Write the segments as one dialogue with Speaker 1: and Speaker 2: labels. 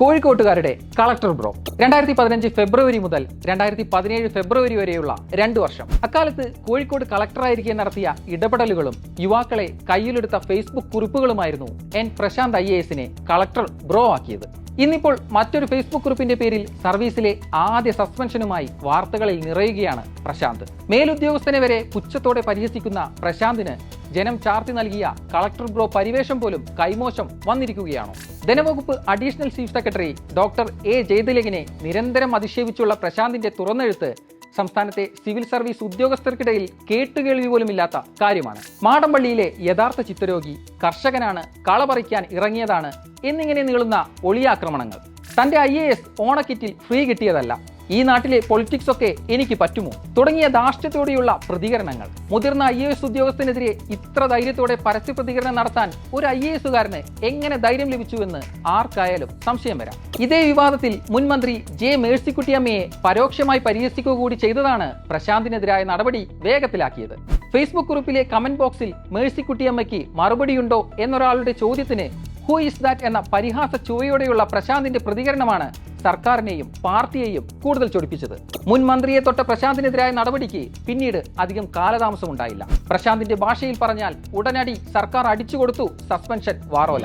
Speaker 1: കോഴിക്കോട്ടുകാരുടെ collector bro. രണ്ടായിരത്തി പതിനഞ്ച് ഫെബ്രുവരി മുതൽ രണ്ടായിരത്തി പതിനേഴ് ഫെബ്രുവരി വരെയുള്ള രണ്ടു വർഷം. അക്കാലത്ത് കോഴിക്കോട് കളക്ടറായിരിക്കെ നടത്തിയ ഇടപെടലുകളും യുവാക്കളെ കയ്യിലെടുത്ത ഫേസ്ബുക്ക് കുറിപ്പുകളുമായിരുന്നു എൻ പ്രശാന്ത് ഐ എസിനെ കളക്ടർ ബ്രോ ആക്കിയത്. ഇന്നിപ്പോൾ മറ്റൊരു ഫേസ്ബുക്ക് ഗ്രൂപ്പിന്റെ പേരിൽ സർവീസിലെ ആദ്യ സസ്പെൻഷനുമായി വാർത്തകളിൽ നിറയുകയാണ് പ്രശാന്ത്. മേലുദ്യോഗസ്ഥനെ വരെ പുച്ഛത്തോടെ പരിഹസിക്കുന്ന പ്രശാന്തിന് ജനം ചാർത്തി നൽകിയ കളക്ടർ ബ്രോ പരിവേഷം പോലും കൈമോശം വന്നിരിക്കുകയാണോ? ധനവകുപ്പ് additional chief secretary doctor A ജയതിലകിനെ നിരന്തരം അധിക്ഷേപിച്ചുള്ള പ്രശാന്തിന്റെ തുറന്നെഴുത്ത് സംസ്ഥാനത്തെ സിവിൽ സർവീസ് ഉദ്യോഗസ്ഥർക്കിടയിൽ കേട്ടുകേൾവി പോലുമില്ലാത്ത കാര്യമാണ്. മാടമ്പള്ളിയിലെ യഥാർത്ഥ ചിത്തരോഗി കർഷകനാണ് കള പറിക്കാൻ ഇറങ്ങിയതാണ് എന്നിങ്ങനെ നീളുന്ന ഒളിയാക്രമണങ്ങൾ. തന്റെ ഐ എ എസ് ഓണക്കിറ്റിൽ ഫ്രീ കിട്ടിയതല്ല. ഈ നാട്ടിലെ പൊളിറ്റിക്സ് ഒക്കെ എനിക്ക് പറ്റുമോ? തുടങ്ങിയ ധാർഷ്ട്യത്തോടെയുള്ള പ്രതികരണങ്ങൾ. മുതിർന്ന ഐ എ എസ് ഉദ്യോഗസ്ഥനെതിരെ ഇത്ര ധൈര്യത്തോടെ പരസ്യ പ്രതികരണം നടത്താൻ ഒരു ഐ എ എസുകാരന് എങ്ങനെ ധൈര്യം ലഭിച്ചുവെന്ന് ആർക്കായാലും സംശയം വരാം. ഇതേ വിവാദത്തിൽ മുൻമന്ത്രി ജെ മേഴ്സിക്കുട്ടിയമ്മയെ പരോക്ഷമായി പരിഹസിക്കുക കൂടി ചെയ്തതാണ് പ്രശാന്തിനെതിരായ നടപടി വേഗത്തിലാക്കിയത്. ഫേസ്ബുക്ക് കുറിപ്പിലെ കമന്റ് ബോക്സിൽ മേഴ്സിക്കുട്ടിയമ്മയ്ക്ക് മറുപടിയുണ്ടോ എന്നൊരാളുടെ ചോദ്യത്തിന് ഹൂ ഇസ് ദാറ്റ് എന്ന പരിഹാസ ചുവയോടെയുള്ള പ്രശാന്തിന്റെ പ്രതികരണമാണ് സർക്കാരിനെയും പാർട്ടിയെയും കൂടുതൽ ചൊടിപ്പിച്ചത്. മുൻ മന്ത്രിയെ തൊട്ട പ്രശാന്തിനെതിരായ നടപടിക്ക് പിന്നീട് അധികം കാലതാമസം ഉണ്ടായില്ല. പ്രശാന്തിന്റെ ഭാഷയിൽ പറഞ്ഞാൽ ഉടനടി സർക്കാർ അടിച്ചുകൊടുത്തു സസ്പെൻഷൻ വാറോല.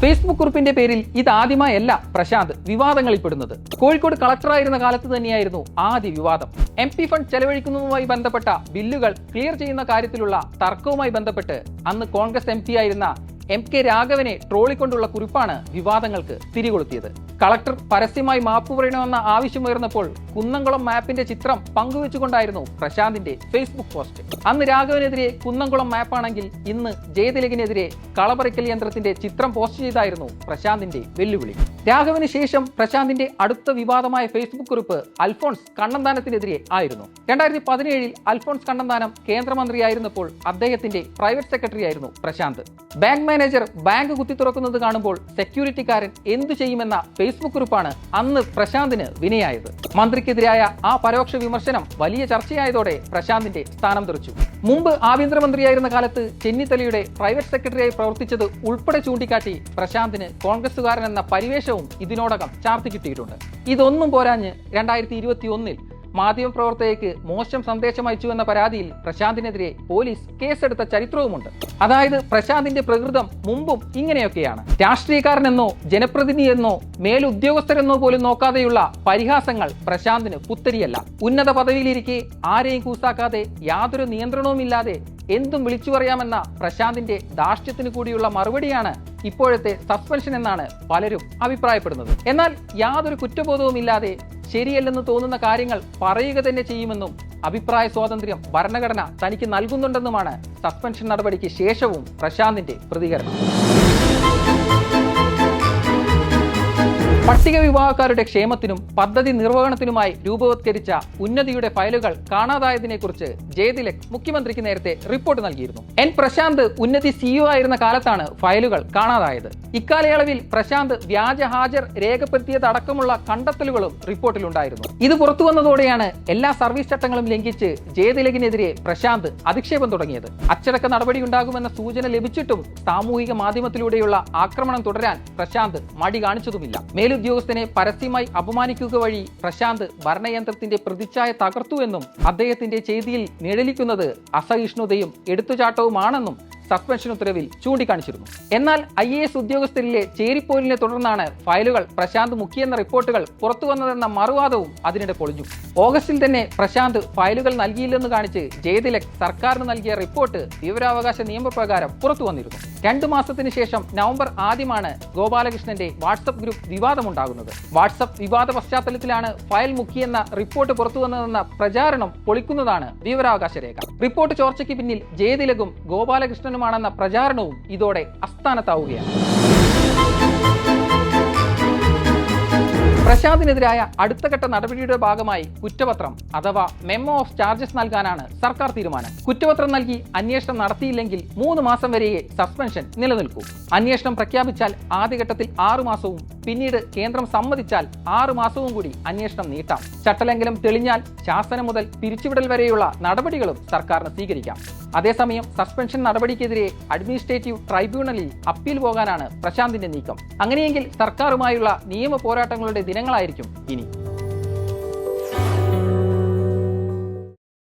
Speaker 1: ഫേസ്ബുക്ക് കുറിപ്പിന്റെ പേരിൽ ഇതാദ്യമായല്ല പ്രശാന്ത് വിവാദങ്ങളിൽ പെടുന്നത്. കോഴിക്കോട് കളക്ടറായിരുന്ന കാലത്ത് തന്നെയായിരുന്നു ആദ്യ വിവാദം. എം പി ഫണ്ട് ചെലവഴിക്കുന്നതുമായി ബന്ധപ്പെട്ട ബില്ലുകൾ ക്ലിയർ ചെയ്യുന്ന കാര്യത്തിലുള്ള തർക്കവുമായി ബന്ധപ്പെട്ട് അന്ന് കോൺഗ്രസ് എം ആയിരുന്ന എം കെ രാഘവനെ ട്രോളിക്കൊണ്ടുള്ള കുറിപ്പാണ് വിവാദങ്ങൾക്ക് തിരികൊളുത്തിയത്. കളക്ടർ പരസ്യമായി മാപ്പ് പറയണമെന്ന ആവശ്യമുയർന്നപ്പോൾ കുന്നംകുളം മാപ്പിന്റെ ചിത്രം പങ്കുവെച്ചുകൊണ്ടായിരുന്നു പ്രശാന്തിന്റെ ഫേസ്ബുക്ക് പോസ്റ്റ്. അന്ന് രാഘവനെതിരെ കുന്നംകുളം മാപ്പാണെങ്കിൽ ഇന്ന് ജയതിലകിനെതിരെ കളപറിക്കൽ യന്ത്രത്തിന്റെ ചിത്രം പോസ്റ്റ് ചെയ്തായിരുന്നു പ്രശാന്തിന്റെ വെല്ലുവിളി. രാഘവന് ശേഷം പ്രശാന്തിന്റെ അടുത്ത വിവാദമായ ഫേസ്ബുക്ക് കുറിപ്പ് അൽഫോൺസ് കണ്ണന്താനത്തിനെതിരെ ആയിരുന്നു. രണ്ടായിരത്തി പതിനേഴിൽ അൽഫോൺസ് കണ്ണന്താനം കേന്ദ്രമന്ത്രിയായിരുന്നപ്പോൾ അദ്ദേഹത്തിന്റെ പ്രൈവറ്റ് സെക്രട്ടറി ആയിരുന്നു പ്രശാന്ത്. ബാങ്ക് മാനേജർ ബാങ്ക് കുത്തി തുറക്കുന്നത് കാണുമ്പോൾ സെക്യൂരിറ്റിക്കാരൻ എന്തു ചെയ്യുമെന്ന ഫേസ്ബുക്ക് കുറിപ്പാണ് അന്ന് പ്രശാന്തിന് വിനയായത്. മന്ത്രിക്കെതിരായ ആ പരോക്ഷ വിമർശനം വലിയ ചർച്ചയായതോടെ പ്രശാന്തിന്റെ സ്ഥാനം തെറിച്ചു. മുമ്പ് ആഭ്യന്തരമന്ത്രിയായിരുന്ന കാലത്ത് ചെന്നിത്തലയുടെ പ്രൈവറ്റ് സെക്രട്ടറിയായി പ്രവർത്തിച്ചത് ഉൾപ്പെടെ ചൂണ്ടിക്കാട്ടി പ്രശാന്തിന് കോൺഗ്രസുകാരൻ എന്ന പരിവേഷവും ഇതിനോടകം ചാർത്തി കിട്ടിയിട്ടുണ്ട്. ഇതൊന്നും പോരാഞ്ഞ് രണ്ടായിരത്തി ഇരുപത്തി ഒന്നിൽ മാധ്യമപ്രവർത്തകയ്ക്ക് മോശം സന്ദേശം അയച്ചു എന്ന പരാതിയിൽ പ്രശാന്തിനെതിരെ പോലീസ് കേസെടുത്ത ചരിത്രവുമുണ്ട്. അതായത് പ്രശാന്തിന്റെ പ്രകൃതം മുമ്പും ഇങ്ങനെയൊക്കെയാണ്. രാഷ്ട്രീയക്കാരനെന്നോ ജനപ്രതിനിധിയെന്നോ മേലുദ്യോഗസ്ഥരെന്നോ പോലും നോക്കാതെയുള്ള പരിഹാസങ്ങൾ പ്രശാന്തിന് പുത്തരിയല്ല. ഉന്നത പദവിയിലിരിക്കെ ആരെയും കൂസാക്കാതെ യാതൊരു നിയന്ത്രണവുമില്ലാതെ എന്തും വിളിച്ചു പറയാമെന്ന പ്രശാന്തിന്റെ ധാർഷ്ട്യത്തിന് കൂടിയുള്ള മറുപടിയാണ് ഇപ്പോഴത്തെ സസ്പെൻഷൻ എന്നാണ് പലരും അഭിപ്രായപ്പെടുന്നത്. എന്നാൽ യാതൊരു കുറ്റബോധവുമില്ലാതെ ശരിയല്ലെന്ന് തോന്നുന്ന കാര്യങ്ങൾ പറയുക തന്നെ ചെയ്യുമെന്നും അഭിപ്രായ സ്വാതന്ത്ര്യം ഭരണഘടന തനിക്ക് നൽകുന്നുണ്ടെന്നുമാണ് സസ്പെൻഷൻ നടപടിക്ക് ശേഷവും പ്രശാന്തിന്റെ പ്രതികരണം. പട്ടിക വിഭാഗക്കാരുടെ ക്ഷേമത്തിനും പദ്ധതി നിർവഹണത്തിനുമായി രൂപവത്കരിച്ച ഉന്നതിയുടെ ഫയലുകൾ കാണാതായതിനെക്കുറിച്ച് ജയതിലക് മുഖ്യമന്ത്രിക്ക് നേരത്തെ റിപ്പോർട്ട് നൽകിയിരുന്നു. എൻ പ്രശാന്ത് ഉന്നതി സിഇഒ ആയിരുന്ന കാലത്താണ് ഫയലുകൾ കാണാതായത്. ഇക്കാലയളവിൽ പ്രശാന്ത് വ്യാജ ഹാജർ രേഖപ്പെടുത്തിയതടക്കമുള്ള കണ്ടെത്തലുകളും റിപ്പോർട്ടിലുണ്ടായിരുന്നു. ഇത് പുറത്തു വന്നതോടെയാണ് എല്ലാ സർവീസ് ചട്ടങ്ങളും ലംഘിച്ച് ജയതിലകിനെതിരെ പ്രശാന്ത് അധിക്ഷേപം തുടങ്ങിയത്. അച്ചടക്ക നടപടിയുണ്ടാകുമെന്ന സൂചന ലഭിച്ചിട്ടും സാമൂഹിക മാധ്യമത്തിലൂടെയുള്ള ആക്രമണം തുടരാൻ പ്രശാന്ത് മടി കാണിച്ചതുമില്ല. മേലുദ്യോഗസ്ഥനെ പരസ്യമായി അപമാനിക്കുക വഴി പ്രശാന്ത് ഭരണയന്ത്രത്തിന്റെ പ്രതിച്ഛായ തകർത്തുവെന്നും അദ്ദേഹത്തിന്റെ ചെയ്തിയിൽ നിഴലിക്കുന്നത് അസഹിഷ്ണുതയും എടുത്തുചാട്ടവുമാണെന്നും സസ്പെൻഷൻ ഉത്തരവിൽ ചൂണ്ടിക്കാണിച്ചിരുന്നു. എന്നാൽ ഐ എ എസ് ഉദ്യോഗസ്ഥരിലെ ചേരിപ്പോലിനെ തുടർന്നാണ് ഫയലുകൾ പ്രശാന്ത് മുക്കിയെന്ന റിപ്പോർട്ടുകൾ പുറത്തു വന്നതെന്ന മറുവാദവും അതിനിടെ പൊളിഞ്ഞു. ഓഗസ്റ്റിൽ തന്നെ പ്രശാന്ത് ഫയലുകൾ നൽകിയില്ലെന്ന് കാണിച്ച് ജയതിലക് സർക്കാരിന് നൽകിയ റിപ്പോർട്ട് വിവരാവകാശ നിയമപ്രകാരം പുറത്തു വന്നിരുന്നു രണ്ടു മാസത്തിന് ശേഷം നവംബർ ആദ്യമാണ് ഗോപാലകൃഷ്ണന്റെ വാട്സപ്പ് ഗ്രൂപ്പ് വിവാദമുണ്ടാകുന്നത്. വാട്സപ്പ് വിവാദ പശ്ചാത്തലത്തിലാണ് ഫയൽ മുക്കിയെന്ന റിപ്പോർട്ട് പുറത്തു വന്നതെന്ന പ്രചാരണം പൊളിക്കുന്നതാണ് വിവരാവകാശ രേഖ. റിപ്പോർട്ട് ചോർച്ചയ്ക്ക് പിന്നിൽ ജയതിലകും ഗോപാലകൃഷ്ണനുമാണെന്ന പ്രചാരണവും ഇതോടെ അസ്ഥാനത്താവുകയാണ് പ്രശാന്തിനെതിരായ അടുത്ത ഘട്ട നടപടിയുടെ ഭാഗമായി കുറ്റപത്രം അഥവാ മെമ്മോ ഓഫ് ചാർജസ് നൽകാനാണ് സർക്കാർ തീരുമാനം. കുറ്റപത്രം നൽകി അന്വേഷണം നടത്തിയില്ലെങ്കിൽ മൂന്ന് മാസം വരെയേ സസ്പെൻഷൻ നിലനിൽക്കൂ. അന്വേഷണം പ്രഖ്യാപിച്ചാൽ ആദ്യഘട്ടത്തിൽ ആറു മാസവും പിന്നീട് കേന്ദ്രം സമ്മതിച്ചാൽ ആറു മാസവും കൂടി അന്വേഷണം നീട്ടാം. ചട്ടലെങ്കിലും തെളിഞ്ഞാൽ ശാസനം മുതൽ പിരിച്ചുവിടൽ വരെയുള്ള നടപടികളും സർക്കാരിന് സ്വീകരിക്കാം. അതേസമയം സസ്പെൻഷൻ നടപടിക്കെതിരെ അഡ്മിനിസ്ട്രേറ്റീവ് ട്രൈബ്യൂണലിൽ അപ്പീൽ പോകാനാണ് പ്രശാന്തിന്റെ നീക്കം. അങ്ങനെയെങ്കിൽ സർക്കാരുമായുള്ള നിയമ പോരാട്ടങ്ങളുടെ ദിനങ്ങളായിരിക്കും ഇനി.